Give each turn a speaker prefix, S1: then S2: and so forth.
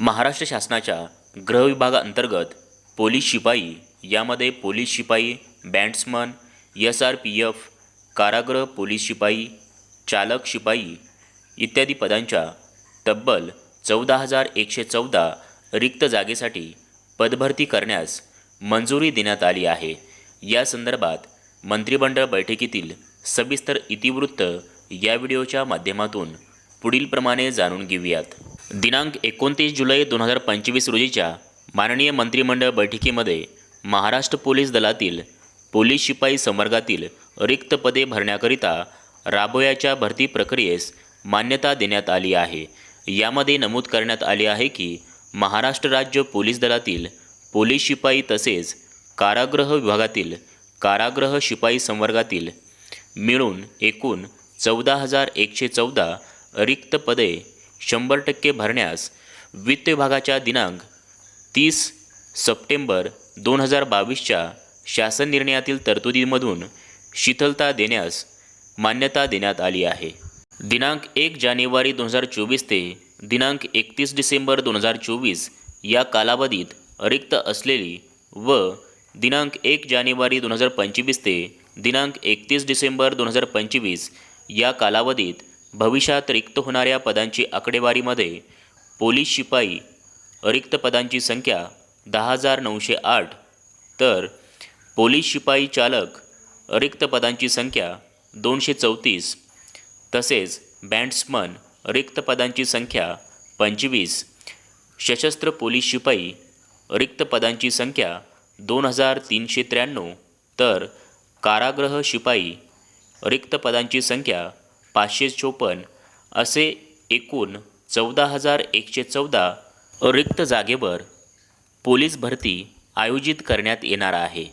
S1: महाराष्ट्र शासनाच्या गृहविभागाअंतर्गत पोलीस शिपाई यामध्ये पोलीस शिपाई bandsman S R P F कारागृह पोलीस शिपाई चालक शिपाई इत्यादी पदांच्या तब्बल चौदा हजार एकशे चौदा रिक्त जागेसाठी पदभरती करण्यास मंजुरी देण्यात आली आहे. या संदर्भात मंत्रिमंडळ बैठकीतील सविस्तर इतिवृत्त या व्हिडिओच्या माध्यमातून पुढीलप्रमाणे जाणून घेऊयात. दिनांक एकोणतीस जुलै दोन हजार पंचवीस रोजीच्या माननीय मंत्रिमंडळ बैठकीमध्ये महाराष्ट्र पोलीस दलातील पोलीस शिपाई संवर्गातील रिक्त पदे भरण्याकरिता राबवयाच्या भरती प्रक्रियेस मान्यता देण्यात आली आहे. यामध्ये नमूद करण्यात आले आहे की महाराष्ट्र राज्य पोलीस दलातील पोलीस शिपाई तसेच कारागृह विभागातील कारागृह शिपाई संवर्गातील मिळून एकूण चौदा हजार एकशे चौदा रिक्त पदे शंभर टक्के भरण्यास वित्त विभागाच्या दिनांक तीस सप्टेंबर दोन हजार बावीसच्या शासन निर्णयातील तरतुदीमधून शिथिलता देण्यास मान्यता देण्यात आली आहे. दिनांक एक जानेवारी दोन हजार चोवीस ते दिनांक एकतीस डिसेंबर दोन हजार चोवीस या कालावधीत रिक्त असलेली व दिनांक एक जानेवारी दोन हजार पंचवीस ते दिनांक एकतीस डिसेंबर दोन हजार पंचवीस या कालावधीत भविष्यात रिक्त होणाऱ्या पदांची आकडेवारीमध्ये पोलीस शिपाई रिक्त पदांची संख्या दहा हजार नऊशे आठ. तर पोलीस शिपाई चालक रिक्त पदांची संख्या दोनशे चौतीस. तसेच बँड्समन रिक्त पदांची संख्या पंचवीस. सशस्त्र पोलीस शिपाई रिक्त पदांची संख्या दोन हजार तीनशे त्र्याण्णव. तर कारागृह शिपाई रिक्त पदांची संख्या पाचशे चोपन्न असे एकूण चौदा हजार एकशे चौदा रिक्त जागेवर पोलीस भरती आयोजित करण्यात येणार आहे.